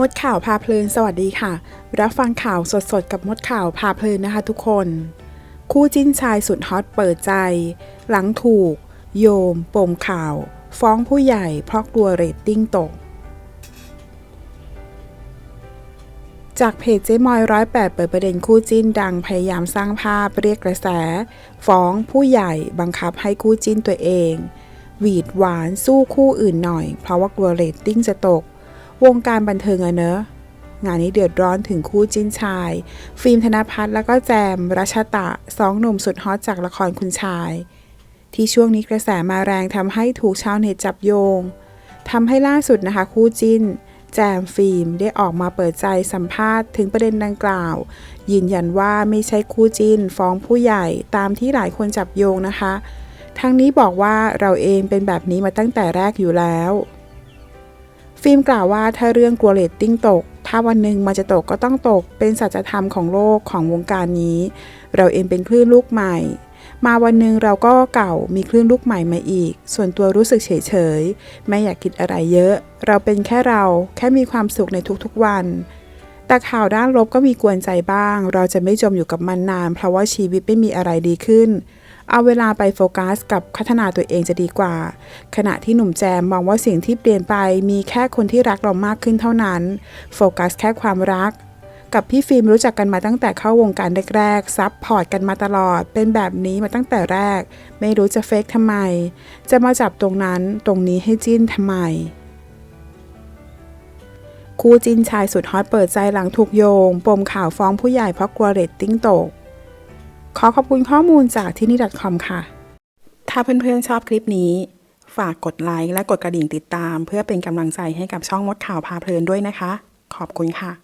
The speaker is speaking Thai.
มดข่าวพาเพลินสวัสดีค่ะ รับฟังข่าวสดๆ กับมดข่าวพาเพลินนะคะทุกคน คู่จิ้นชายสุดฮอตเปิดใจ หลังถูก โยม ปมข่าว ฟ้องผู้ใหญ่เพราะกลัวเรตติ้งตก จากเพจเจ๊มอยร้อยแปดเปิดประเด็นคู่จิ้นดังพยายามสร้างภาพเรียกกระแส ฟ้องผู้ใหญ่บังคับให้คู่จิ้นตัวเอง หวีดหวานสู้คู่อื่นหน่อย เพราะว่ากลัวเรตติ้งจะตก วงการบันเทิงอะเนอะงานนี้เดือดร้อนถึงคู่จิ้นชาย ฟิล์มธนพัฒน์แล้วก็แจมรัชตะสองหนุ่มสุดฮอตจากละครคุณชาย ที่ช่วงนี้กระแสมาแรงทำให้ถูกชาวเน็ตจับโยงทำให้ล่าสุดนะคะ คู่จิ้น แจมฟิล์มได้ออกมาเปิดใจสัมภาษณ์ถึงประเด็นดังกล่าว ยืนยันว่าไม่ใช่คู่จิ้น ฟ้องผู้ใหญ่ตามที่หลายคนจับโยงนะคะ ทั้งนี้บอกว่าเราเองเป็นแบบนี้มาตั้งแต่แรกอยู่แล้ว ฟิล์มกล่าวว่าถ้าเรื่องกลัวเรตติ้งตก ถ้าวันหนึ่งมันจะตกก็ต้องตก เป็นสัจธรรมของโลกของวงการนี้ เราเองเป็นคลื่นลูกใหม่ มาวันหนึ่งเราก็เก่ามีคลื่นลูกใหม่มาอีก ส่วนตัวรู้สึกเฉยๆไม่อยากคิดอะไรเยอะ เราเป็นแค่เราแค่มีความสุขในทุกๆวัน แต่ข่าวด้านลบก็มีกวนใจบ้าง เราจะไม่จมอยู่กับมันนาน เพราะว่าชีวิตไม่มีอะไรดีขึ้น เอาเวลาไปโฟกัสกับพัฒนาตัวเองจะดีกว่า ขณะที่หนุ่มแจมมองว่าสิ่งที่เปลี่ยนไปมีแค่คนที่รักเรามากขึ้นเท่านั้น โฟกัสแค่ความรัก กับพี่ฟิล์มรู้จักกันมาตั้งแต่เข้าวงการแรกๆซับพอร์ตกันมาตลอด เป็นแบบนี้มาตั้งแต่แรก ไม่รู้จะเฟกทำไม จะมาจับตรงนั้นตรงนี้ให้จิ้นทำไมคู่จิ้นชายสุดฮอตเปิดใจหลังถูกโยง ปมข่าวฟ้องผู้ใหญ่เพราะกลัวเรตติ้งตก ขอขอบคุณข้อมูลจากที่นี่ .com ค่ะ ถ้าเพื่อนๆชอบคลิปนี้ ฝากกดไลค์และกดกระดิ่งติดตาม เพื่อเป็นกำลังใจให้กับช่องมดข่าวพาเพลินด้วยนะคะ ขอบคุณค่ะ